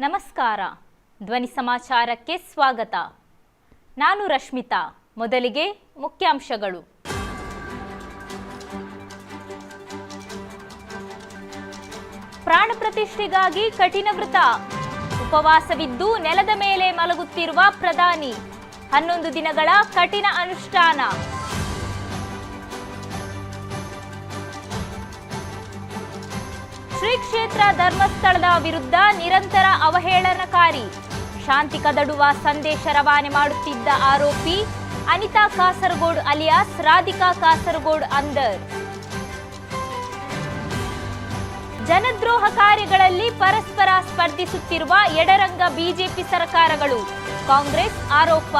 ನಮಸ್ಕಾರ. ಧ್ವನಿ ಸಮಾಚಾರಕ್ಕೆ ಸ್ವಾಗತ. ನಾನು ರಶ್ಮಿತಾ, ಮೊದಲಿಗೆ ಮುಖ್ಯಾಂಶಗಳು. ಪ್ರಾಣ ಪ್ರತಿಷ್ಠೆಗಾಗಿ ಕಠಿಣ ವ್ರತ. ಉಪವಾಸವಿದ್ದು ನೆಲದ ಮೇಲೆ ಮಲಗುತ್ತಿರುವ ಪ್ರಧಾನಿ. ಹನ್ನೊಂದು ದಿನಗಳ ಕಠಿಣ ಅನುಷ್ಠಾನ. ಶ್ರೀ ಕ್ಷೇತ್ರ ಧರ್ಮಸ್ಥಳದ ವಿರುದ್ಧ ನಿರಂತರ ಅವಹೇಳನಕಾರಿ. ಶಾಂತಿ ಕದಡುವ ಸಂದೇಶ ರವಾನೆ ಮಾಡುತ್ತಿದ್ದ ಆರೋಪಿ ಅನಿತಾ ಕಾಸರಗೋಡ್ ಅಲಿಯಾಸ್, ರಾಧಿಕಾ ಕಾಸರಗೋಡ್ ಅಂದರ್. ಜನದ್ರೋಹ ಕಾರ್ಯಗಳಲ್ಲಿ ಪರಸ್ಪರ ಸ್ಪರ್ಧಿಸುತ್ತಿರುವ ಎಡರಂಗ ಬಿಜೆಪಿ ಸರ್ಕಾರಗಳು. ಕಾಂಗ್ರೆಸ್ ಆರೋಪ.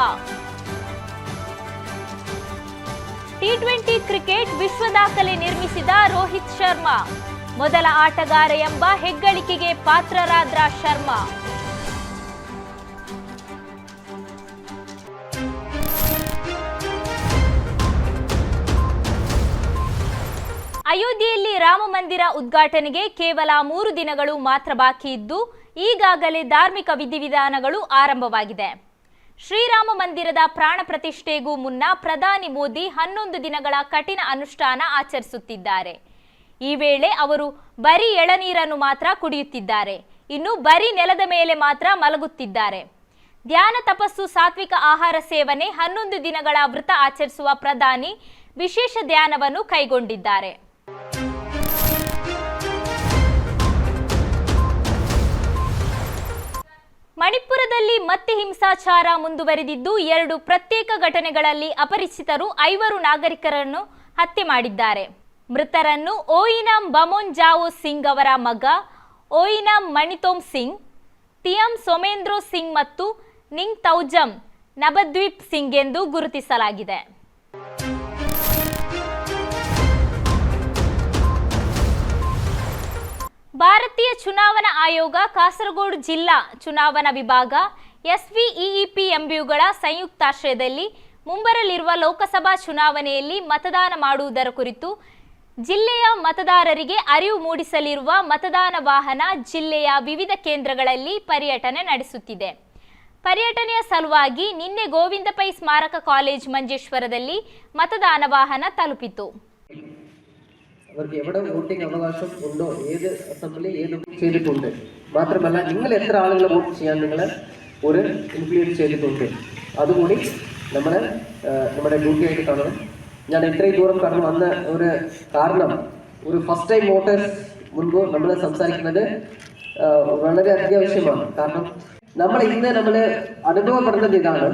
ಟಿ ಟ್ವೆಂಟಿ ಕ್ರಿಕೆಟ್ ವಿಶ್ವ ದಾಖಲೆ ನಿರ್ಮಿಸಿದ ರೋಹಿತ್ ಶರ್ಮಾ. ಮೊದಲ ಆಟಗಾರ ಎಂಬ ಹೆಗ್ಗಳಿಕೆಗೆ ಪಾತ್ರರಾದ್ರ ಶರ್ಮಾ. ಅಯೋಧ್ಯೆಯಲ್ಲಿ ರಾಮ ಮಂದಿರ ಉದ್ಘಾಟನೆಗೆ ಕೇವಲ ಮೂರು ದಿನಗಳು ಮಾತ್ರ ಬಾಕಿ ಇದ್ದು, ಈಗಾಗಲೇ ಧಾರ್ಮಿಕ ವಿಧಿವಿಧಾನಗಳು ಆರಂಭವಾಗಿದೆ. ಶ್ರೀರಾಮ ಮಂದಿರದ ಪ್ರಾಣ ಪ್ರತಿಷ್ಠೆಗೂ ಮುನ್ನ ಪ್ರಧಾನಿ ಮೋದಿ ಹನ್ನೊಂದು ದಿನಗಳ ಕಠಿಣ ಅನುಷ್ಠಾನ ಆಚರಿಸುತ್ತಿದ್ದಾರೆ. ಈ ವೇಳೆ ಅವರು ಬರೀ ಎಳನೀರನ್ನು ಮಾತ್ರ ಕುಡಿಯುತ್ತಿದ್ದಾರೆ. ಇನ್ನು ಬರೀ ನೆಲದ ಮೇಲೆ ಮಾತ್ರ ಮಲಗುತ್ತಿದ್ದಾರೆ. ಧ್ಯಾನ ತಪಸ್ಸು ಸಾತ್ವಿಕ ಆಹಾರ ಸೇವನೆ ಹನ್ನೊಂದು ದಿನಗಳ ವ್ರತ ಆಚರಿಸುವ ಪ್ರಧಾನಿ ವಿಶೇಷ ಧ್ಯಾನವನ್ನು ಕೈಗೊಂಡಿದ್ದಾರೆ. ಮಣಿಪುರದಲ್ಲಿ ಮತ್ತೆ ಹಿಂಸಾಚಾರ ಮುಂದುವರೆದಿದ್ದು ಎರಡು ಪ್ರತ್ಯೇಕ ಘಟನೆಗಳಲ್ಲಿ ಅಪರಿಚಿತರು ಐವರು ನಾಗರಿಕರನ್ನು ಹತ್ಯೆ ಮಾಡಿದ್ದಾರೆ. ಮೃತರನ್ನು ಓಯಿನಂ ಬಮೋನ್ ಜಾವೋ ಸಿಂಗ್ ಅವರ ಮಗ, ಓಯಿನಂ ಮಣಿತೋಮ್ ಸಿಂಗ್, ತಿಯಂ ಸೋಮೇಂದ್ರೋ ಸಿಂಗ್ ಮತ್ತು ನಿಂಗ್ ತೌಜಂ ನಬದ್ವೀಪ್ ಸಿಂಗ್ ಎಂದು ಗುರುತಿಸಲಾಗಿದೆ. ಭಾರತೀಯ ಚುನಾವಣಾ ಆಯೋಗ ಕಾಸರಗೋಡು ಜಿಲ್ಲಾ ಚುನಾವಣಾ ವಿಭಾಗ, ಎಸ್ವಿಇಇಪಿ ಎಂಬಿಯುಗಳ ಸಂಯುಕ್ತಾಶ್ರಯದಲ್ಲಿ ಮುಂಬರಲಿರುವ ಲೋಕಸಭಾ ಚುನಾವಣೆಯಲ್ಲಿ ಮತದಾನ ಮಾಡುವುದರ ಕುರಿತು ಜಿಲ್ಲೆಯ ಮತದಾರರಿಗೆ ಅರಿವು ಮೂಡಿಸಲಿರುವ ಮತದಾನ ವಾಹನ ಜಿಲ್ಲೆಯ ವಿವಿಧ ಕೇಂದ್ರಗಳಲ್ಲಿ ಪರ್ಯಟನೆ ನಡೆಸುತ್ತಿದೆ ಪರ್ಯಟನೆಯ ಸಲುವಾಗಿ ನಿನ್ನೆ ಗೋವಿಂದ ಪೈ ಸ್ಮಾರಕ ಕಾಲೇಜ್ ಮಂಜೇಶ್ವರದಲ್ಲಿ മതദാന വാഹന തലുപ്പിത്തു അവർക്ക് എവിടെ വോട്ടിംഗ് അവകാശം ഉണ്ടോ ഏത് അസംബ്ലി ഏത് ചെയ്തിട്ടുണ്ട് മാത്രമല്ല നിങ്ങൾ എത്ര ആളുകളെ വോട്ട് ചെയ്യാൻ നിങ്ങൾ ഒരു ഇൻക്ലൂഡ് ചെയ്തിട്ടുണ്ട് അതുകൂടി നമ്മൾ നമ്മുടെ ഡ്യൂട്ടി ആയിട്ട് കാണണം ഞാൻ ഇത്രയും ദൂരം കടന്നു വന്ന ഒരു കാരണം ഒരു ഫസ്റ്റ് ടൈം വോട്ടേഴ്സ് മുൻപ് നമ്മൾ സംസാരിക്കുന്നത് ആ, വളരെ അത്യാവശ്യമാണ് കാരണം നമ്മൾ ഇന്ന് നമ്മൾ അനുഭവപ്പെടുന്നത് ഇതാണ്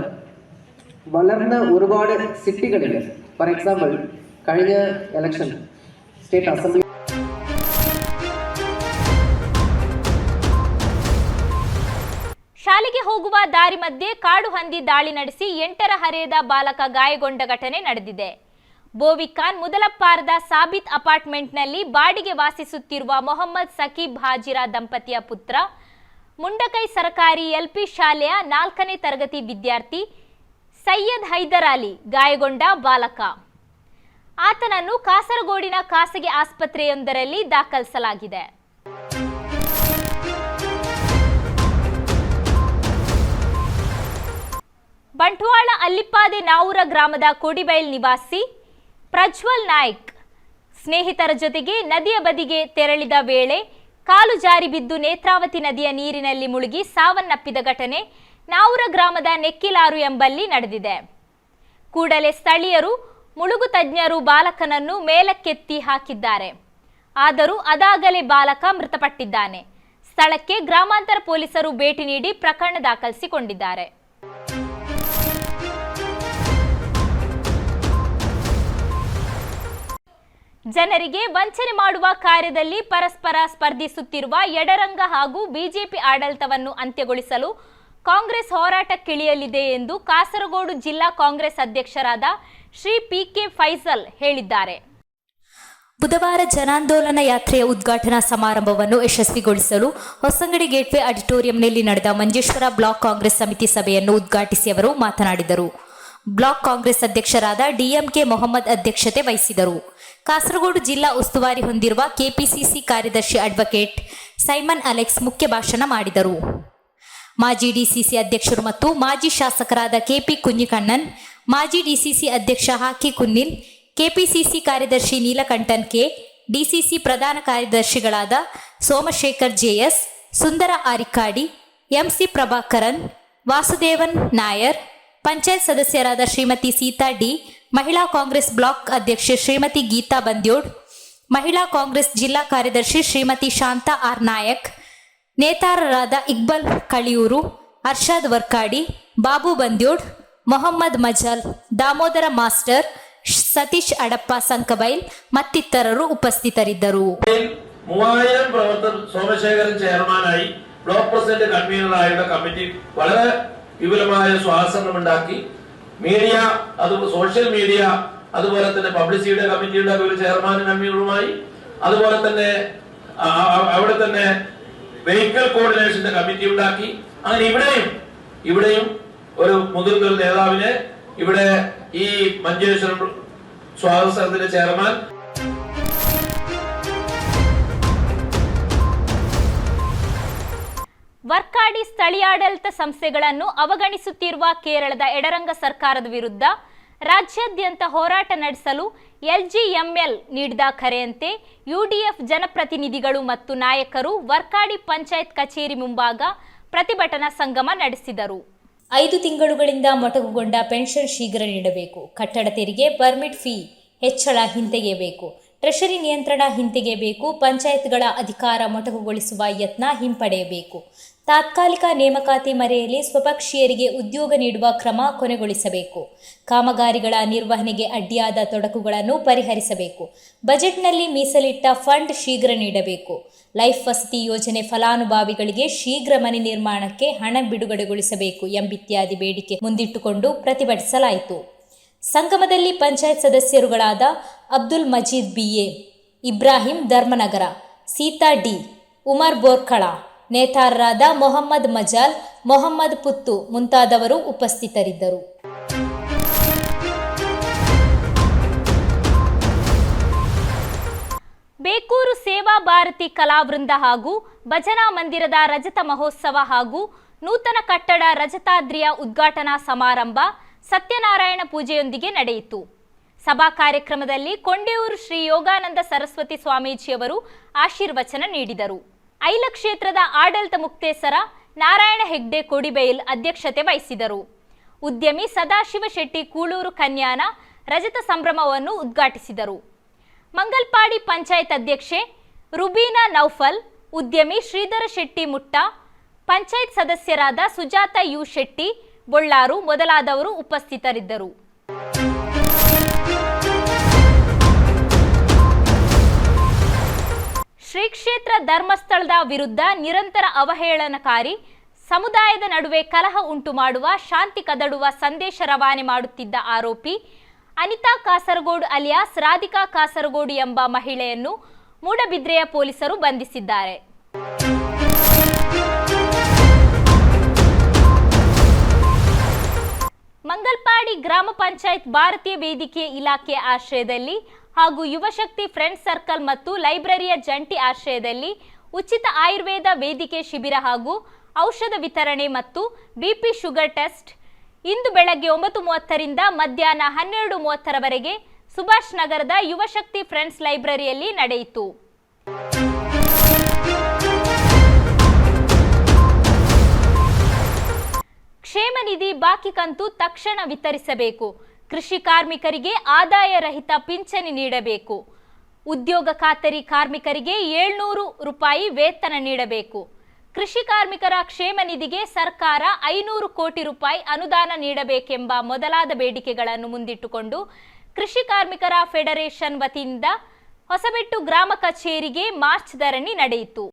വളർന്ന ഒരുപാട് സിറ്റികളിൽ ഫോർ എക്സാമ്പിൾ കഴിഞ്ഞ ഇലക്ഷൻ സ്റ്റേറ്റ് അസംബ്ലി ಶಾಲೆಗೆ ಹೋಗುವ ದಾರಿ ಮಧ್ಯೆ ಕಾಡು ಹಂದಿ ದಾಳಿ ನಡೆಸಿ ಎಂಟರ ಹರೆಯದ ಬಾಲಕ ಗಾಯಗೊಂಡ ಘಟನೆ ನಡೆದಿದೆ ಬೋವಿಖಾನ್ ಮುದಲಪ್ಪಾರದ ಸಾಬಿತ್ ಅಪಾರ್ಟ್ಮೆಂಟ್ನಲ್ಲಿ ಬಾಡಿಗೆ ವಾಸಿಸುತ್ತಿರುವ ಮೊಹಮ್ಮದ್ ಸಕೀಬ್ ಹಾಜಿರಾ ದಂಪತಿಯ ಪುತ್ರ, ಮುಂಡಕೈ ಸರ್ಕಾರಿ ಎಲ್ಪಿ ಶಾಲೆಯ ನಾಲ್ಕನೇ ತರಗತಿ ವಿದ್ಯಾರ್ಥಿ ಸೈಯದ್ ಹೈದರ್ ಅಲಿ ಗಾಯಗೊಂಡ ಬಾಲಕ. ಆತನನ್ನು ಕಾಸರಗೋಡಿನ ಖಾಸಗಿ ಆಸ್ಪತ್ರೆಯೊಂದರಲ್ಲಿ ದಾಖಲಿಸಲಾಗಿದೆ. ಬಂಟ್ವಾಳ ಅಲ್ಲಿಪ್ಪಾದೆ ನಾವೂರ ಗ್ರಾಮದ ಕೋಡಿಬೈಲ್ ನಿವಾಸಿ ಪ್ರಜ್ವಲ್ ನಾಯ್ಕ್. ಸ್ನೇಹಿತರ ಜೊತೆಗೆ ನದಿಯ ಬದಿಗೆ ತೆರಳಿದ ವೇಳೆ ಕಾಲು ಜಾರಿ ಬಿದ್ದು ನೇತ್ರಾವತಿ ನದಿಯ ನೀರಿನಲ್ಲಿ ಮುಳುಗಿ ಸಾವನ್ನಪ್ಪಿದ ಘಟನೆ ನಾವೂರ ಗ್ರಾಮದ ನೆಕ್ಕಿಲಾರು ಎಂಬಲ್ಲಿ ನಡೆದಿದೆ. ಕೂಡಲೇ ಸ್ಥಳೀಯರು ಮುಳುಗು ತಜ್ಞರು ಬಾಲಕನನ್ನು ಮೇಲಕ್ಕೆತ್ತಿ ಹಾಕಿದ್ದಾರೆ. ಆದರೂ ಅದಾಗಲೇ ಬಾಲಕ ಮೃತಪಟ್ಟಿದ್ದಾನೆ. ಸ್ಥಳಕ್ಕೆ ಗ್ರಾಮಾಂತರ ಪೊಲೀಸರು ಭೇಟಿ ನೀಡಿ ಪ್ರಕರಣ ದಾಖಲಿಸಿಕೊಂಡಿದ್ದಾರೆ. ಜನರಿಗೆ ವಂಚನೆ ಮಾಡುವ ಕಾರ್ಯದಲ್ಲಿ ಪರಸ್ಪರ ಸ್ಪರ್ಧಿಸುತ್ತಿರುವ ಎಡರಂಗ ಹಾಗೂ ಬಿಜೆಪಿ ಆಡಳಿತವನ್ನು ಅಂತ್ಯಗೊಳಿಸಲು ಕಾಂಗ್ರೆಸ್ ಹೋರಾಟಕ್ಕಿಳಿಯಲಿದೆ ಎಂದು ಕಾಸರಗೋಡು ಜಿಲ್ಲಾ ಕಾಂಗ್ರೆಸ್ ಅಧ್ಯಕ್ಷರಾದ ಶ್ರೀ ಪಿ ಕೆ ಫೈಸಲ್ ಹೇಳಿದ್ದಾರೆ. ಬುಧವಾರ ಜನಾಂದೋಲನ ಯಾತ್ರೆಯ ಉದ್ಘಾಟನಾ ಸಮಾರಂಭವನ್ನು ಯಶಸ್ವಿಗೊಳಿಸಲು ಹೊಸಂಗಡಿ ಗೇಟ್ವೇ ಆಡಿಟೋರಿಯಂನಲ್ಲಿ ನಡೆದ ಮಂಜೇಶ್ವರ ಬ್ಲಾಕ್ ಕಾಂಗ್ರೆಸ್ ಸಮಿತಿ ಸಭೆಯನ್ನು ಉದ್ಘಾಟಿಸಿ ಅವರು ಮಾತನಾಡಿದರು. ಬ್ಲಾಕ್ ಕಾಂಗ್ರೆಸ್ ಅಧ್ಯಕ್ಷರಾದ ಡಿಎಂಕೆ ಮೊಹಮ್ಮದ್ ಅಧ್ಯಕ್ಷತೆ ವಹಿಸಿದರು. ಕಾಸರಗೋಡು ಜಿಲ್ಲಾ ಉಸ್ತುವಾರಿ ಹೊಂದಿರುವ ಕೆಪಿಸಿಸಿ ಕಾರ್ಯದರ್ಶಿ ಅಡ್ವೊಕೇಟ್ ಸೈಮನ್ ಅಲೆಕ್ಸ್ ಮುಖ್ಯ ಭಾಷಣ ಮಾಡಿದರು. ಮಾಜಿ ಡಿಸಿಸಿ ಅಧ್ಯಕ್ಷರು ಮತ್ತು ಮಾಜಿ ಶಾಸಕರಾದ ಕೆಪಿ ಕುಂಜಿಕಣ್ಣನ್ ಮಾಜಿ ಡಿಸಿಸಿ ಅಧ್ಯಕ್ಷ ಹಾಕಿ ಕುನ್ನಿಲ್, ಕೆಪಿಸಿಸಿ ಕಾರ್ಯದರ್ಶಿ ನೀಲಕಂಠನ್ ಕೆ, ಡಿಸಿಸಿ ಪ್ರಧಾನ ಕಾರ್ಯದರ್ಶಿಗಳಾದ ಸೋಮಶೇಖರ್ ಜೆಎಸ್, ಸುಂದರ ಆರಿಕಾಡಿ, ಎಂಸಿ ಪ್ರಭಾಕರನ್, ವಾಸುದೇವನ್ ನಾಯರ್ ಪಂಚಾಯತ್ ಸದಸ್ಯರಾದ ಶ್ರೀಮತಿ ಸೀತಾ ಡಿ, ಮಹಿಳಾ ಕಾಂಗ್ರೆಸ್ ಬ್ಲಾಕ್ ಅಧ್ಯಕ್ಷೆ ಶ್ರೀಮತಿ ಗೀತಾ ಬಂದ್ಯೋಡ್, ಮಹಿಳಾ ಕಾಂಗ್ರೆಸ್ ಜಿಲ್ಲಾ ಕಾರ್ಯದರ್ಶಿ ಶ್ರೀಮತಿ ಶಾಂತಾ ಆರ್ ನಾಯಕ್, ನೇತಾರರಾದ ಇಕ್ಬಲ್ ಕಳಿಯೂರು, ಅರ್ಷಾದ್ ವರ್ಕಾಡಿ, ಬಾಬು ಬಂದ್ಯೋಡ್, ಮೊಹಮ್ಮದ್ ಮಜಲ್, ದಾಮೋದರ ಮಾಸ್ಟರ್, ಸತೀಶ್ ಅಡಪ್ಪ ಸಂಕಬೈಲ್ ಮತ್ತಿತರರು ಉಪಸ್ಥಿತರಿದ್ದರು. മൂവായിരം പ്രവർത്തകർ സോമശേഖരൻ ചെയർമാനായി ബ്ലോക്ക് പ്രസിഡന്റ് കൺവീനറായുള്ള കമ്മിറ്റി വളരെ വിപുലമായ സ്വാതന്ത്ര്യമുണ്ടാക്കി മീഡിയ അത് സോഷ്യൽ മീഡിയ അതുപോലെ തന്നെ പബ്ലിസിറ്റിയുടെ കമ്മിറ്റിയുടെ ഒരു ചെയർമാനും കൺവീനറുമായി അതുപോലെ തന്നെ അവിടെ തന്നെ വെഹിക്കിൾ കോർഡിനേഷന്റെ കമ്മിറ്റി ഉണ്ടാക്കി. അങ്ങനെ ഇവിടെയും ഇവിടെയും ഒരു മുതിർന്ന ഒരു നേതാവിനെ ഇവിടെ ഈ മഞ്ചേശ്വരം സ്വാതന്ത്ര്യത്തിന്റെ ചെയർമാൻ ವರ್ಕಾಡಿ ಸ್ಥಳೀಯಾಡಳಿತ ಸಂಸ್ಥೆಗಳನ್ನು ಅವಗಣಿಸುತ್ತಿರುವ ಕೇರಳದ ಎಡರಂಗ ಸರ್ಕಾರದ ವಿರುದ್ಧ ರಾಜ್ಯಾದ್ಯಂತ ಹೋರಾಟ ನಡೆಸಲು ಎಲ್ಜಿಎಂಎಲ್ ನೀಡಿದ ಕರೆಯಂತೆ ಯುಡಿಎಫ್ ಜನಪ್ರತಿನಿಧಿಗಳು ಮತ್ತು ನಾಯಕರು ವರ್ಕಾಡಿ ಪಂಚಾಯತ್ ಕಚೇರಿ ಮುಂಭಾಗ ಪ್ರತಿಭಟನಾ ಸಂಗಮ ನಡೆಸಿದರು. ಐದು ತಿಂಗಳುಗಳಿಂದ ಮೊಟಕುಗೊಂಡ ಪೆನ್ಷನ್ ಶೀಘ್ರ ನೀಡಬೇಕು. ಕಟ್ಟಡ ತೆರಿಗೆ, ಪರ್ಮಿಟ್ ಫೀ ಹೆಚ್ಚಳ ಹಿಂತೆಗೆಯಬೇಕು. ಟ್ರೆಷರಿ ನಿಯಂತ್ರಣ ಹಿಂತೆಗೆಯಬೇಕು. ಪಂಚಾಯತ್ಗಳ ಅಧಿಕಾರ ಮೊಟಕುಗೊಳಿಸುವ ಯತ್ನ ಹಿಂಪಡೆಯಬೇಕು. ತಾತ್ಕಾಲಿಕ ನೇಮಕಾತಿ ಮರೆಯಲ್ಲಿ ಸ್ವಪಕ್ಷೀಯರಿಗೆ ಉದ್ಯೋಗ ನೀಡುವ ಕ್ರಮ ಕೊನೆಗೊಳಿಸಬೇಕು. ಕಾಮಗಾರಿಗಳ ನಿರ್ವಹಣೆಗೆ ಅಡ್ಡಿಯಾದ ತೊಡಕುಗಳನ್ನು ಪರಿಹರಿಸಬೇಕು. ಬಜೆಟ್ನಲ್ಲಿ ಮೀಸಲಿಟ್ಟ ಫಂಡ್ ಶೀಘ್ರ ನೀಡಬೇಕು. ಲೈಫ್ ವಸತಿ ಯೋಜನೆ ಫಲಾನುಭವಿಗಳಿಗೆ ಶೀಘ್ರ ಮನೆ ನಿರ್ಮಾಣಕ್ಕೆ ಹಣ ಬಿಡುಗಡೆಗೊಳಿಸಬೇಕು ಎಂಬಿತ್ಯಾದಿ ಬೇಡಿಕೆ ಮುಂದಿಟ್ಟುಕೊಂಡು ಪ್ರತಿಭಟಿಸಲಾಯಿತು. ಸಂಗಮದಲ್ಲಿ ಪಂಚಾಯತ್ ಸದಸ್ಯರುಗಳಾದ ಅಬ್ದುಲ್ ಮಜೀದ್ ಬಿಎ ಇಬ್ರಾಹಿಂ ಧರ್ಮನಗರ, ಸೀತಾ ಡಿ, ಉಮರ್ ಬೋರ್ಕಳ ನೇತಾರರಾದ ಮೊಹಮ್ಮದ್ ಮಜಾಲ್, ಮೊಹಮ್ಮದ್ ಪುತ್ತು ಮುಂತಾದವರು ಉಪಸ್ಥಿತರಿದ್ದರು. ಬೇಕೂರು ಸೇವಾ ಭಾರತಿ ಕಲಾವೃಂದ ಹಾಗೂ ಭಜನಾ ಮಂದಿರದ ರಜತ ಮಹೋತ್ಸವ ಹಾಗೂ ನೂತನ ಕಟ್ಟಡ ರಜತಾದ್ರಿಯ ಉದ್ಘಾಟನಾ ಸಮಾರಂಭ ಸತ್ಯನಾರಾಯಣ ಪೂಜೆಯೊಂದಿಗೆ ನಡೆಯಿತು. ಸಭಾ ಕಾರ್ಯಕ್ರಮದಲ್ಲಿ ಕೊಂಡೆಯೂರು ಶ್ರೀ ಯೋಗಾನಂದ ಸರಸ್ವತಿ ಸ್ವಾಮೀಜಿಯವರು ಆಶೀರ್ವಚನ ನೀಡಿದರು. ಐಲ ಕ್ಷೇತ್ರದ ಆಡಳಿತ ಮುಕ್ತೇಸರ ನಾರಾಯಣ ಹೆಗ್ಡೆ ಕೊಡಿಬೈಲ್ ಅಧ್ಯಕ್ಷತೆ ವಹಿಸಿದರು. ಉದ್ಯಮಿ ಸದಾಶಿವ ಶೆಟ್ಟಿ ಕೂಳೂರು ಕನ್ಯಾನ ರಜತ ಸಂಭ್ರಮವನ್ನು ಉದ್ಘಾಟಿಸಿದರು. ಮಂಗಲ್ಪಾಡಿ ಪಂಚಾಯತ್ ಅಧ್ಯಕ್ಷೆ ರುಬೀನಾ ನೌಫಲ್, ಉದ್ಯಮಿ ಶ್ರೀಧರ ಶೆಟ್ಟಿ ಮುಟ್ಟ, ಪಂಚಾಯತ್ ಸದಸ್ಯರಾದ ಸುಜಾತ ಯು ಶೆಟ್ಟಿ, ಬೊಳ್ಳಾರು ಮೊದಲಾದವರು ಉಪಸ್ಥಿತರಿದ್ದರು. ಕ್ಷೇತ್ರ ಧರ್ಮಸ್ಥಳದ ವಿರುದ್ಧ ನಿರಂತರ ಅವಹೇಳನಕಾರಿ ಸಮುದಾಯದ ನಡುವೆ ಕಲಹ ಉಂಟು ಮಾಡುವ, ಶಾಂತಿ ಕದಡುವ ಸಂದೇಶ ರವಾನೆ ಮಾಡುತ್ತಿದ್ದ ಆರೋಪಿ ಅನಿತಾ ಕಾಸರಗೋಡು ಅಲಿಯಾಸ್ ರಾಧಿಕಾ ಕಾಸರಗೋಡು ಎಂಬ ಮಹಿಳೆಯನ್ನು ಮೂಡಬಿದ್ರೆಯ ಪೊಲೀಸರು ಬಂಧಿಸಿದ್ದಾರೆ. ಮಂಗಲ್ಪಾಡಿ ಗ್ರಾಮ ಪಂಚಾಯತ್ ಭಾರತೀಯ ವೇದಿಕೆ ಇಲಾಖೆ ಆಶ್ರಯದಲ್ಲಿ ಹಾಗೂ ಯುವಶಕ್ತಿ ಫ್ರೆಂಡ್ಸ್ ಸರ್ಕಲ್ ಮತ್ತು ಲೈಬ್ರರಿಯ ಜಂಟಿ ಆಶ್ರಯದಲ್ಲಿ ಉಚಿತ ಆಯುರ್ವೇದ ವೇದಿಕೆ ಶಿಬಿರ ಹಾಗೂ ಔಷಧ ವಿತರಣೆ ಮತ್ತು ಬಿಪಿ ಶುಗರ್ ಟೆಸ್ಟ್. ಇಂದು ಬೆಳಗ್ಗೆ ಒಂಬತ್ತು ಮೂವತ್ತರಿಂದ ಮಧ್ಯಾಹ್ನ ಹನ್ನೆರಡು ಮೂವತ್ತರವರೆಗೆ ಸುಭಾಷ್ ನಗರದ ಯುವಶಕ್ತಿ ಫ್ರೆಂಡ್ಸ್ ಲೈಬ್ರರಿಯಲ್ಲಿ ನಡೆಯಿತು. ಕ್ಷೇಮ ನಿಧಿ ಬಾಕಿ ಕಂತು ತಕ್ಷಣ ವಿತರಿಸಬೇಕು. ಕೃಷಿ ಕಾರ್ಮಿಕರಿಗೆ ಆದಾಯ ರಹಿತ ಪಿಂಚಣಿ ನೀಡಬೇಕು. ಉದ್ಯೋಗ ಖಾತರಿ ಕಾರ್ಮಿಕರಿಗೆ ಏಳ್ನೂರು ರೂಪಾಯಿ ವೇತನ ನೀಡಬೇಕು. ಕೃಷಿ ಕಾರ್ಮಿಕರ ಕ್ಷೇಮ ನಿಧಿಗೆ ಸರ್ಕಾರ ಐನೂರು ಕೋಟಿ ರೂಪಾಯಿ ಅನುದಾನ ನೀಡಬೇಕೆಂಬ ಮೊದಲಾದ ಬೇಡಿಕೆಗಳನ್ನು ಮುಂದಿಟ್ಟುಕೊಂಡು ಕೃಷಿ ಕಾರ್ಮಿಕರ ಫೆಡರೇಷನ್ ವತಿಯಿಂದ ಹೊಸಬೆಟ್ಟು ಗ್ರಾಮ ಕಚೇರಿಗೆ ಮಾರ್ಚ್ ಧರಣಿ ನಡೆಯಿತು.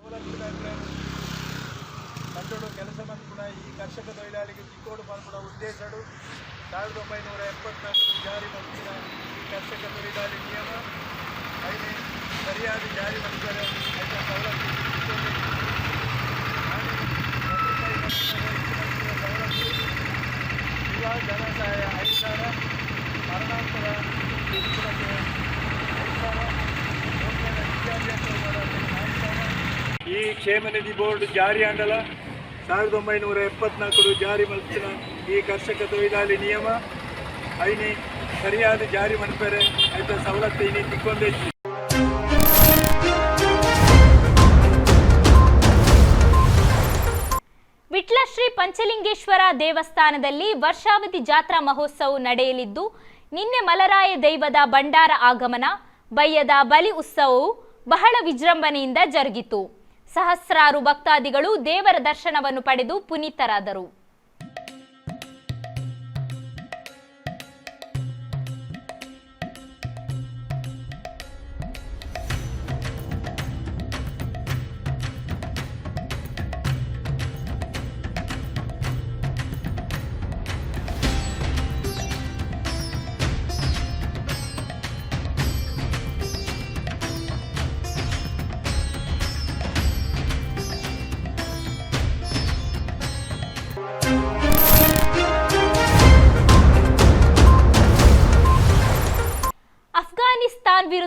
ಕೆಲಸ ಸಾವಿರದ ಒಂಬೈನೂರ ಎಪ್ಪತ್ನಾಲ್ಕರಲ್ಲಿ ಜಾರಿ ಮಾಡಿದ ಈ ಕರ್ಷಕ ತೊಯಿಲಾಳಿ ನಿಯಮ, ಅಲ್ಲಿ ಸರಿಯಾದ ಜಾರಿ ಮಲ್ಪರೆ ಐದ ಸವಲತ್ತು ಚಿಕ್ಕೋಡು ಹಾಗೆ ಒಂದು ರೂಪಾಯಿ ಮಲ್ಪಿನ ಹೆಚ್ಚು ಮಲ್ಪಿನ ಸವಲತ್ತು ವಿವಾಹ ಧನ ಸಹಾಯ ಐದು ಮರಣಾಂತರ ಮಲ್ಪಿನಕ್ಕೆ ಐದು ವಿದ್ಯಾಭ್ಯಾಸ ಈ ಕ್ಷೇಮ ನಿಧಿ ಬೋರ್ಡ್ ಜಾರಿ ಆಂಡಲ ಸಾವಿರದ ಒಂಬೈನೂರ ಎಪ್ಪತ್ನಾಲ್ಕರು ಜಾರಿ ಮಲ್ಪಿನ ಈ ಕರ್ಷಕ ತೊಯ್ಲಾಳಿ ನಿಯಮ ಐನಿ ಸರಿಯಾದ ಜಾರಿ ಮನ್ಪೆರೆ ಐತ ಸವಲತ್ತು ಇನಿ ತಿಕ್ಕೊಂಡೈತಿ ವಿಟ್ಲಶ್ರೀ ಪಂಚಲಿಂಗೇಶ್ವರ ದೇವಸ್ಥಾನದಲ್ಲಿ ವರ್ಷಾವಧಿ ಜಾತ್ರಾ ಮಹೋತ್ಸವ ನಡೆಯಲಿದ್ದು, ನಿನ್ನೆ ಮಲರಾಯ ದೈವದ ಭಂಡಾರ ಆಗಮನ ಬಯ್ಯದ ಬಲಿ ಉತ್ಸವವು ಬಹಳ ವಿಜೃಂಭಣೆಯಿಂದ ಜರುಗಿತು. ಸಹಸ್ರಾರು ಭಕ್ತಾದಿಗಳು ದೇವರ ದರ್ಶನವನ್ನು ಪಡೆದು ಪುನೀತರಾದರು.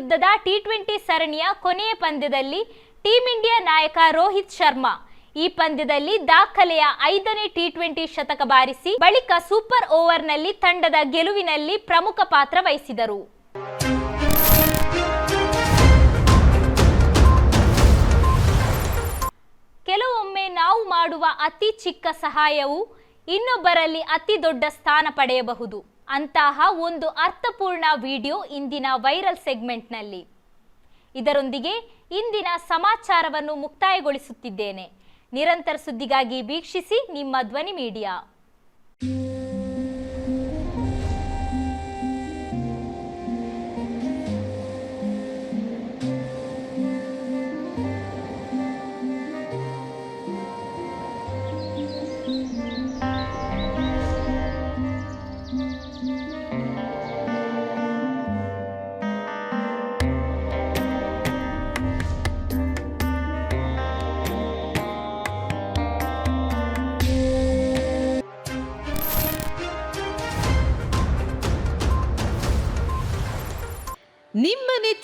ವಿರುದ್ಧದ ಟಿ ಟ್ವೆಂಟಿ ಸರಣಿಯ ಕೊನೆಯ ಪಂದ್ಯದಲ್ಲಿ ಟೀಂ ಇಂಡಿಯಾ ನಾಯಕ ರೋಹಿತ್ ಶರ್ಮಾ. ಈ ಪಂದ್ಯದಲ್ಲಿ ದಾಖಲೆಯ ಐದನೇ ಟಿ ಟ್ವೆಂಟಿ ಶತಕ ಬಾರಿಸಿ ಬಳಿಕ ಸೂಪರ್ ಓವರ್ನಲ್ಲಿ ತಂಡದ ಗೆಲುವಿನಲ್ಲಿ ಪ್ರಮುಖ ಪಾತ್ರ ವಹಿಸಿದರು. ಕೆಲವೊಮ್ಮೆ ನಾವು ಮಾಡುವ ಅತಿ ಚಿಕ್ಕ ಸಹಾಯವು ಇನ್ನೊಬ್ಬರಲ್ಲಿ ಅತಿ ದೊಡ್ಡ ಸ್ಥಾನ ಪಡೆಯಬಹುದು. ಅಂತಹ ಒಂದು ಅರ್ಥಪೂರ್ಣ ವಿಡಿಯೋ ಇಂದಿನ ವೈರಲ್ ಸೆಗ್ಮೆಂಟ್ನಲ್ಲಿ. ಇದರೊಂದಿಗೆ ಇಂದಿನ ಸಮಾಚಾರವನ್ನು ಮುಕ್ತಾಯಗೊಳಿಸುತ್ತಿದ್ದೇನೆ. ನಿರಂತರ ಸುದ್ದಿಗಾಗಿ ವೀಕ್ಷಿಸಿ ನಿಮ್ಮ ಧ್ವನಿ ಮೀಡಿಯಾ.